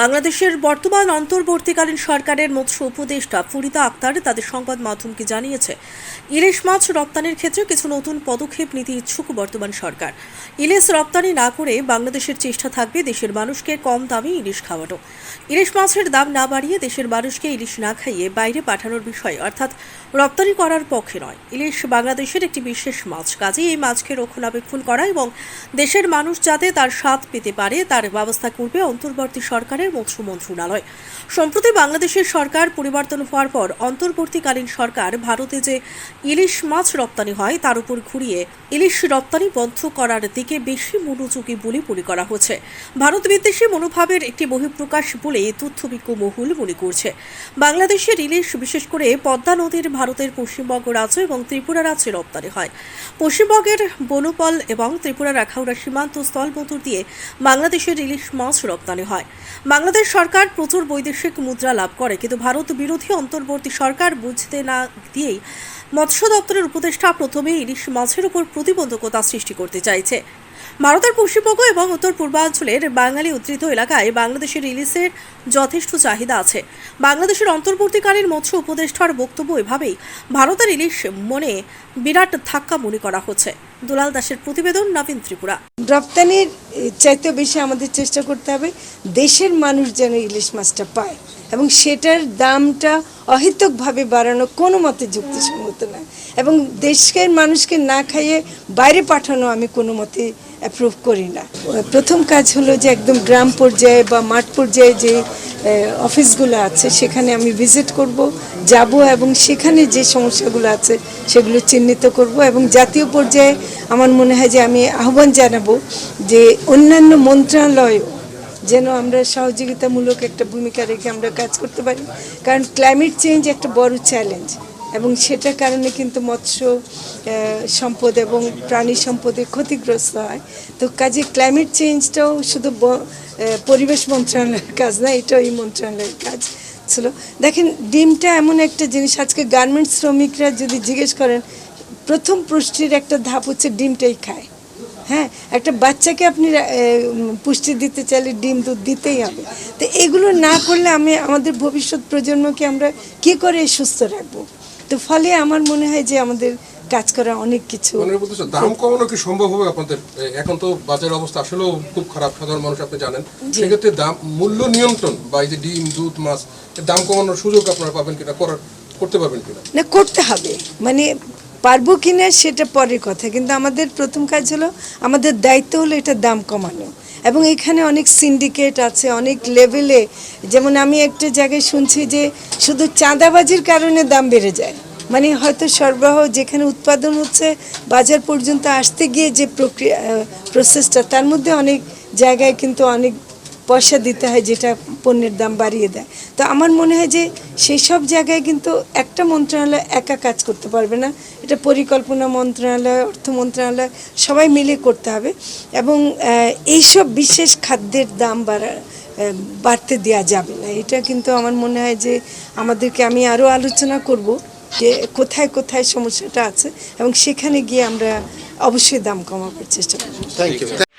বাংলাদেশের বর্তমান অন্তর্বর্তীকালীন সরকারের মৎস্য উপদেষ্টা ফরিদা আক্তার তাদের সংবাদ মাধ্যমকে জানিয়েছে, ইলিশ মাছ রপ্তানির ক্ষেত্রে কিছু নতুন পদক্ষেপ নিতে ইচ্ছুক বর্তমান সরকার। ইলিশ রপ্তানি না করে বাংলাদেশের চেষ্টা থাকবে দেশের মানুষকে কম দামে ইলিশ খাওয়ানো। ইলিশ মাছের দাম না বাড়িয়ে দেশের মানুষকে ইলিশ না খাইয়ে বাইরে পাঠানোর বিষয় অর্থাৎ রপ্তানি করার পক্ষে নয়। ইলিশ বাংলাদেশের একটি বিশেষ মাছ। কাজেই এই মাছকে রক্ষণাবেক্ষণ করা এবং দেশের মানুষ যাতে তার স্বাদ পেতে পারে তার ব্যবস্থা করবে অন্তর্বর্তী সরকারের মৎস্য মন্ত্রণালয়। সম্প্রতি বাংলাদেশের সরকার পরিবর্তন হওয়ার পর অন্তর্বর্তীকালীন সরকার ভারতে যে ইলিশ মাছ রপ্তানি হয়, তার উপর ঘুরিয়ে ইলিশ রপ্তানি বন্ধ করার দিকে বেশি মনোযোগী বলে মনে করা হচ্ছে। ভারত বিদ্বেষী মনোভাবের একটি বহিঃপ্রকাশ বলে তথ্যবিজ্ঞ মহল মনে করছে। বাংলাদেশের ইলিশ, বিশেষ করে পদ্মা নদীর ভারতের পশ্চিমবঙ্গ রাজ্য এবং ত্রিপুরা রাজ্যে রপ্তানি হয়। পশ্চিমবঙ্গের বনপল এবং ত্রিপুরা আখাউড়া সীমান্ত স্থলবন্দর দিয়ে বাংলাদেশের ইলিশ মাছ রপ্তানি হয়। বাংলাদেশ সরকার প্রচুর বৈদেশিক মুদ্রা লাভ করে, কিন্তু ভারত বিরোধী অন্তর্বর্তী সরকার বুঝতে না দিয়েই মৎস্য দপ্তরের উপদেষ্টা প্রথমে ইলিশ মাছের উপর প্রতিবন্ধকতা সৃষ্টি করতে চাইছে। ভারতের পশ্চিমবঙ্গ এবং উত্তর পূর্বাঞ্চলের বাঙালি উদ্ধৃত এলাকায় বাংলাদেশের ইলিশের যথেষ্ট চাহিদা আছে। বাংলাদেশের অন্তর্বর্তীকালীন মৎস্য উপদেষ্টার বক্তব্য এভাবেই, ভারতের ইলিশ মনে বিরাট ধাক্কা মনে করা হচ্ছে। দুলাল দাসের প্রতিবেদন, নবীন ত্রিপুরা। রপ্তানির চাইতে বেশি আমাদের চেষ্টা করতে হবে দেশের মানুষ যেন ইলিশ মাছটা পায় এবং সেটার দামটা অহেতুকভাবে বাড়ানো কোনো মতে যুক্তিসঙ্গত না এবং দেশের মানুষকে না খাইয়ে বাইরে পাঠানো আমি কোনো মতে অ্যাপ্রুভ করি না। প্রথম কাজ হলো যে একদম গ্রাম পর্যায়ে বা মাঠ পর্যায়ে যে অফিসগুলো আছে, সেখানে আমি ভিজিট করব, যাব এবং সেখানে যে সমস্যাগুলো আছে, সেগুলো চিহ্নিত করব এবং জাতীয় পর্যায়ে আমার মনে হয় যে আমি আহ্বান জানাব যে অন্যান্য মন্ত্রণালয় যেন আমরা সহযোগিতামূলক একটা ভূমিকা রেখে আমরা কাজ করতে পারি। কারণ ক্লাইমেট চেঞ্জ একটা বড় চ্যালেঞ্জ এবং সেটার কারণে কিন্তু মৎস্য সম্পদ এবং প্রাণী সম্পদে ক্ষতিগ্রস্ত হয়। তো কাজে ক্লাইমেট চেঞ্জটাও শুধু পরিবেশ মন্ত্রণালয়ের কাজ না, এটাও এই মন্ত্রণালয়ের কাজ ছিল। দেখেন, ডিমটা এমন একটা জিনিস, আজকে গার্মেন্টস শ্রমিকরা যদি জিজ্ঞেস করেন, প্রথম পুষ্টির একটা ধাপ হচ্ছে ডিমটাই খায়। হ্যাঁ একটা বাচ্চাকে আপনি পুষ্টি দিতে চাইলে ডিম দুধ দিতেই হবে। তো এগুলো না করলে আমি, আমাদের ভবিষ্যৎ প্রজন্মকে আমরা কি করে সুস্থ রাখব? তো ফলে আমার মনে হয় যে আমাদের কাজ করা অনেক কিছু দাম কমানো কি সম্ভব হবে আপনাদের? এখন তো বাজারের অবস্থা আসলেও খুব খারাপ সাধারণ মানুষ আপনি জানেন। সেক্ষেত্রে দাম মূল্য নিয়ন্ত্রণ বা এই যে ডিম দুধ মাছ দাম কমানোর সুযোগ আপনারা পাবেন কিনা? করার করতে পারবেন কিনা? না করতে হবে। মানে পারব কিনা সেটা পরের কথা কিন্তু আমাদের প্রথম কাজ হলো আমাদের দায়িত্ব হলো এটা দাম কমানো। এবং এখানে অনেক সিন্ডিকেট আছে, অনেক লেভেলে যেমন আমি একটা জায়গায় শুনছি যে শুধু চাঁদাবাজির কারণে দাম বেড়ে যায়। মানে হয়তো সরবরাহ যেখানে উৎপাদন হচ্ছে, বাজার পর্যন্ত আসতে গিয়ে যে প্রক্রিয়া প্রসেসটা তার মধ্যে অনেক জায়গায় কিন্তু অনেক পয়সা দিতে হয়, যেটা পণ্যের দাম বাড়িয়ে দেয়। তো আমার মনে হয় যে সেই সব জায়গায় কিন্তু একটা মন্ত্রণালয় একা কাজ করতে পারবে না। এটা পরিকল্পনা মন্ত্রণালয়, অর্থ মন্ত্রণালয়, সবাই মিলে করতে হবে এবং এইসব বিশেষ খাদ্যের দাম বাড়া বাড়তে দেওয়া যাবে না। এটা কিন্তু আমার মনে হয় যে আমাদেরকে আমি আরও আলোচনা করব যে কোথায় কোথায় সমস্যাটা আছে এবং সেখানে গিয়ে আমরা অবশ্যই দাম কমাবার চেষ্টা করব। Thank you